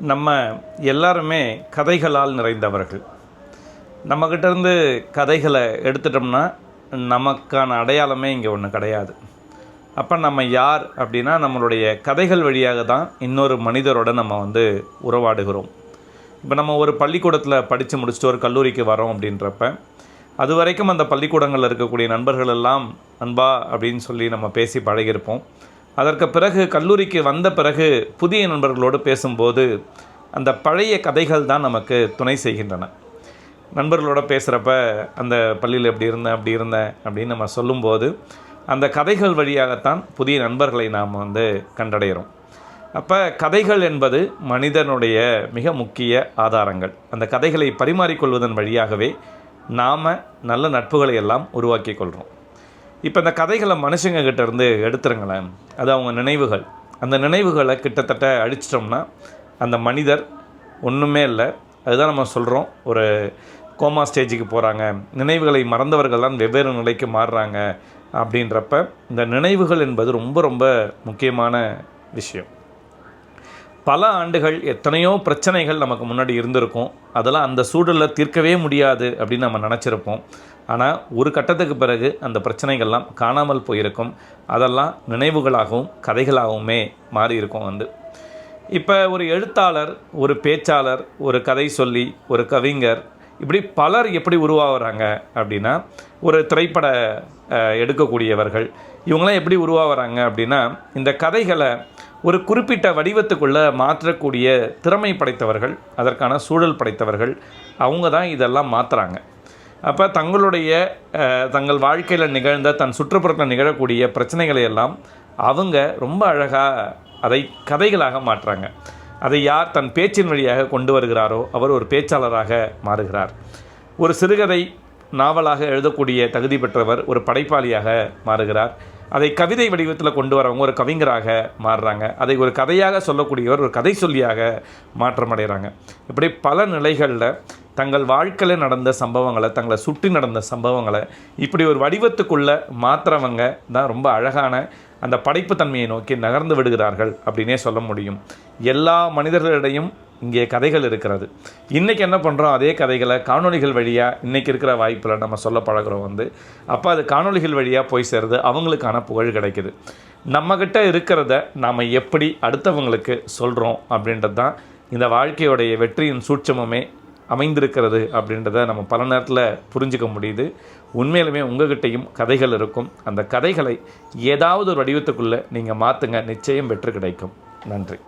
நம்ம எல்லாருமே கதைகளால் நிறைந்தவர்கள். நம்மக்கிட்டேருந்து கதைகளை எடுத்துட்டோம்னா நமக்கான அடையாளமே இங்கே ஒன்று கிடையாது. அப்போ நம்ம யார் அப்படின்னா நம்மளுடைய கதைகள் வழியாக தான் இன்னொரு மனிதரோட நம்ம வந்து உறவாடுகிறோம். இப்போ நம்ம ஒரு பள்ளிக்கூடத்தில் படித்து முடிச்சுட்டு ஒரு கல்லூரிக்கு வரோம் அப்படின்றப்ப அது வரைக்கும் அந்த பள்ளிக்கூடங்களில் இருக்கக்கூடிய நண்பர்கள் எல்லாம் அன்பா அப்படின்னு சொல்லி நம்ம பேசி பழகியிருப்போம். அதற்கு பிறகு கல்லூரிக்கு வந்த பிறகு புதிய நண்பர்களோடு பேசும்போது அந்த பழைய கதைகள் தான் நமக்கு துணை செய்கின்றன. நண்பர்களோட பேசுகிறப்ப அந்த பள்ளியில் எப்படி இருந்தேன் அப்படி இருந்தேன் அப்படின்னு நம்ம சொல்லும்போது அந்த கதைகள் வழியாகத்தான் புதிய நண்பர்களை நாம் வந்து கண்டடைகிறோம். அப்போ கதைகள் என்பது மனிதனுடைய மிக முக்கிய ஆதாரங்கள். அந்த கதைகளை பரிமாறிக்கொள்வதன் வழியாகவே நாம் நல்ல நட்புகளை எல்லாம் உருவாக்கி கொள்கிறோம். இப்போ இந்த கதைகளை மனுஷங்க இருந்து எடுத்துருங்களேன். அது அவங்க நினைவுகள். அந்த நினைவுகளை கிட்டத்தட்ட அழிச்சிட்டோம்னா அந்த மனிதர் ஒன்றுமே இல்லை. அதுதான் நம்ம சொல்கிறோம் ஒரு கோமா ஸ்டேஜுக்கு போகிறாங்க நினைவுகளை மறந்தவர்கள் தான் வெவ்வேறு நிலைக்கு மாறுறாங்க அப்படின்றப்ப இந்த நினைவுகள் என்பது ரொம்ப ரொம்ப முக்கியமான விஷயம். பல ஆண்டுகள் எத்தனையோ பிரச்சனைகள் நமக்கு முன்னாடி இருந்திருக்கும். அதெல்லாம் அந்த சூழலில் தீர்க்கவே முடியாது அப்படின்னு நம்ம நினச்சிருப்போம். ஆனால் ஒரு கட்டத்துக்கு பிறகு அந்த பிரச்சனைகள்லாம் காணாமல் போயிருக்கும். அதெல்லாம் நினைவுகளாகவும் கதைகளாகவுமே மாறி இருக்கும் வந்து. இப்போ ஒரு எழுத்தாளர் ஒரு பேச்சாளர் ஒரு கதை சொல்லி ஒரு கவிஞர் இப்படி பலர் எப்படி உருவாகிறாங்க அப்படின்னா ஒரு திரைப்பட எடுக்கக்கூடியவர்கள் இவங்களாம் எப்படி உருவாகிறாங்க அப்படின்னா இந்த கதைகளை ஒரு குறிப்பிட்ட வடிவத்துக்குள்ளே மாற்றக்கூடிய திறமை படைத்தவர்கள் அதற்கான சூழல் படைத்தவர்கள் அவங்க தான் இதெல்லாம் மாற்றுறாங்க அப்போ தங்களுடைய தங்கள் வாழ்க்கையில் நிகழ்ந்த தன் சுற்றுப்புறத்தில் நிகழக்கூடிய பிரச்சனைகளை எல்லாம் அவங்க ரொம்ப அழகாக அதை கதைகளாக மாற்றுறாங்க. அதை யார் தன் பேச்சின் வழியாக கொண்டு வருகிறாரோ அவர் ஒரு பேச்சாளராக மாறுகிறார். ஒரு சிறுகதை நாவலாக எழுதக்கூடிய தகுதி பெற்றவர் ஒரு படைப்பாளியாக மாறுகிறார். அதை கவிதை வடிவத்தில் கொண்டு வரவங்க ஒரு கவிஞராக மாறுறாங்க. அதை ஒரு கதையாக சொல்லக்கூடியவர் ஒரு கதை சொல்லியாக மாற்றமடைகிறாங்க. இப்படி பல நிலைகளில் தங்கள் வாழ்க்கையில் நடந்த சம்பவங்களை தங்களை சுற்றி நடந்த சம்பவங்களை இப்படி ஒரு வடிவத்துக்குள்ளே மாற்றுறவங்க தான் ரொம்ப அழகான அந்த படைப்புத்தன்மையை நோக்கி நகர்ந்து விடுகிறார்கள் அப்படின்னே சொல்ல முடியும். எல்லா மனிதர்களிடையும் இங்கே கதைகள் இருக்கிறது. இன்றைக்கி என்ன பண்ணுறோம் அதே கதைகளை காணொளிகள் வழியாக இன்றைக்கி இருக்கிற வாய்ப்பில் நம்ம சொல்ல பழகிறோம் வந்து அப்போ அது காணொளிகள் வழியாக போய் சேருது அவங்களுக்கான புகழ் கிடைக்குது. நம்மக்கிட்ட இருக்கிறத நாம் எப்படி அடுத்தவங்களுக்கு சொல்கிறோம் அப்படின்றது தான் இந்த வாழ்க்கையோடைய வெற்றியின் சூட்சமுமே அமைந்திருக்கிறது அப்படின்றத நம்ம பல நேரத்தில் புரிஞ்சுக்க முடியுது. உண்மையிலுமே உங்ககிட்டயும் கதைகள் இருக்கும். அந்த கதைகளை ஏதாவது ஒரு வடிவத்துக்குள்ளே நீங்கள் மாற்றுங்க நிச்சயம் வெற்றி கிடைக்கும். நன்றி.